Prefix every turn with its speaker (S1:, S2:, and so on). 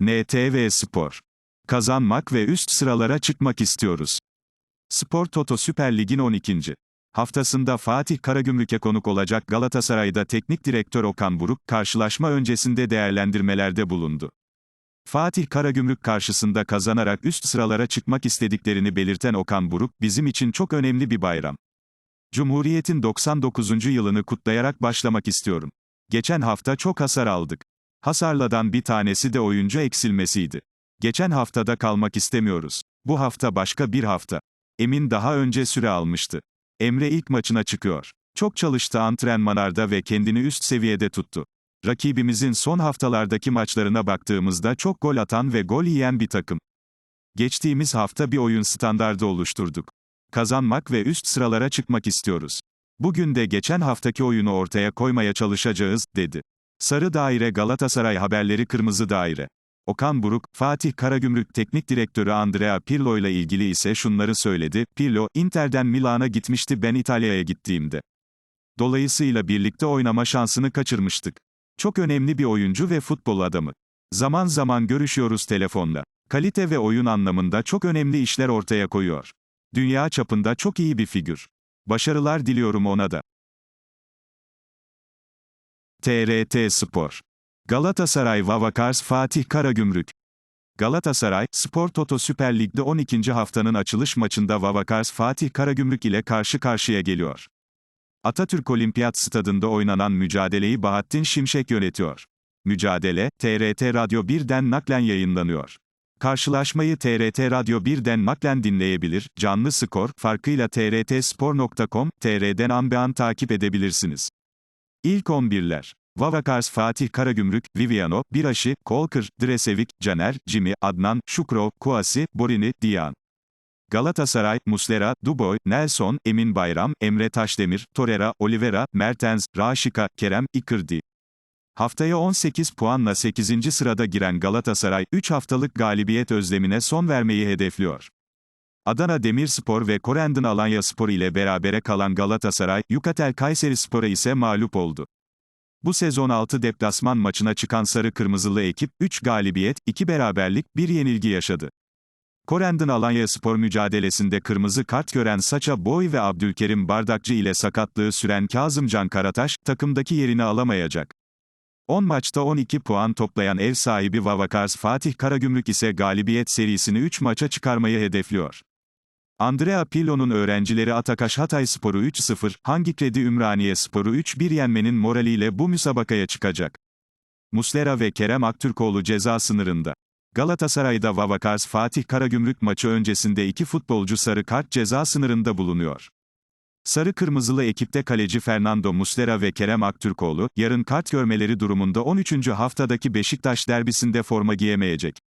S1: NTV Spor. Kazanmak ve üst sıralara çıkmak istiyoruz. Spor Toto Süper Lig'in 12. haftasında Fatih Karagümrük'e konuk olacak Galatasaray'da teknik direktör Okan Buruk, karşılaşma öncesinde değerlendirmelerde bulundu. Fatih Karagümrük karşısında kazanarak üst sıralara çıkmak istediklerini belirten Okan Buruk, bizim için çok önemli bir bayram. Cumhuriyet'in 99. yılını kutlayarak başlamak istiyorum. Geçen hafta çok hasar aldık. Hasarladan bir tanesi de oyuncu eksilmesiydi. Geçen haftada kalmak istemiyoruz. Bu hafta başka bir hafta. Emin daha önce süre almıştı. Emre ilk maçına çıkıyor. Çok çalıştı antrenmanlarda ve kendini üst seviyede tuttu. Rakibimizin son haftalardaki maçlarına baktığımızda çok gol atan ve gol yiyen bir takım. Geçtiğimiz hafta bir oyun standardı oluşturduk. Kazanmak ve üst sıralara çıkmak istiyoruz. Bugün de geçen haftaki oyunu ortaya koymaya çalışacağız, dedi. Sarı Daire Galatasaray Haberleri Kırmızı Daire. Okan Buruk, Fatih Karagümrük Teknik Direktörü Andrea Pirlo ile ilgili ise şunları söyledi. Pirlo, Inter'den Milan'a gitmişti ben İtalya'ya gittiğimde. Dolayısıyla birlikte oynama şansını kaçırmıştık. Çok önemli bir oyuncu ve futbol adamı. Zaman zaman görüşüyoruz telefonla. Kalite ve oyun anlamında çok önemli işler ortaya koyuyor. Dünya çapında çok iyi bir figür. Başarılar diliyorum ona da. TRT Spor. Galatasaray Vavakars Fatih Karagümrük. Galatasaray, Spor Toto Süper Lig'de 12. haftanın açılış maçında Vavakars Fatih Karagümrük ile karşı karşıya geliyor. Atatürk Olimpiyat Stadında oynanan mücadeleyi Bahattin Şimşek yönetiyor. Mücadele, TRT Radyo 1'den naklen yayınlanıyor. Karşılaşmayı TRT Radyo 1'den naklen dinleyebilir, canlı skor, farkıyla trtspor.com, TR'den an takip edebilirsiniz. İlk 11'ler. Vavakars Fatih Karagümrük, Viviano, Biraşı, Kolkır, Dresevik, Caner, Jimmy, Adnan, Şukrov, Kuasi, Borini, Diyan. Galatasaray, Muslera, Duboy, Nelson, Emin Bayram, Emre Taşdemir, Torreira, Oliveira, Mertens, Raşika, Kerem, Icardi. Haftaya 18 puanla 8. sırada giren Galatasaray, 3 haftalık galibiyet özlemine son vermeyi hedefliyor. Adana Demirspor ve Korendon Alanya Spor ile berabere kalan Galatasaray, Yukatel Kayseri Spor'a ise mağlup oldu. Bu sezon 6 deplasman maçına çıkan Sarı Kırmızılı ekip, 3 galibiyet, 2 beraberlik, 1 yenilgi yaşadı. Korendon Alanya Spor mücadelesinde kırmızı kart gören Saça Boy ve Abdülkerim Bardakçı ile sakatlığı süren Kazımcan Karataş, takımdaki yerini alamayacak. 10 maçta 12 puan toplayan ev sahibi Vavakars Fatih Karagümrük ise galibiyet serisini 3 maça çıkarmayı hedefliyor. Andrea Pirlo'nun öğrencileri Atakaş Hatay Sporu 3-0, Hangi Kredi Ümraniye Sporu 3-1 yenmenin moraliyle bu müsabakaya çıkacak. Muslera ve Kerem Aktürkoğlu ceza sınırında. Galatasaray'da Vavakars Fatih Karagümrük maçı öncesinde iki futbolcu sarı kart ceza sınırında bulunuyor. Sarı Kırmızılı ekipte kaleci Fernando Muslera ve Kerem Aktürkoğlu, yarın kart görmeleri durumunda 13. haftadaki Beşiktaş derbisinde forma giyemeyecek.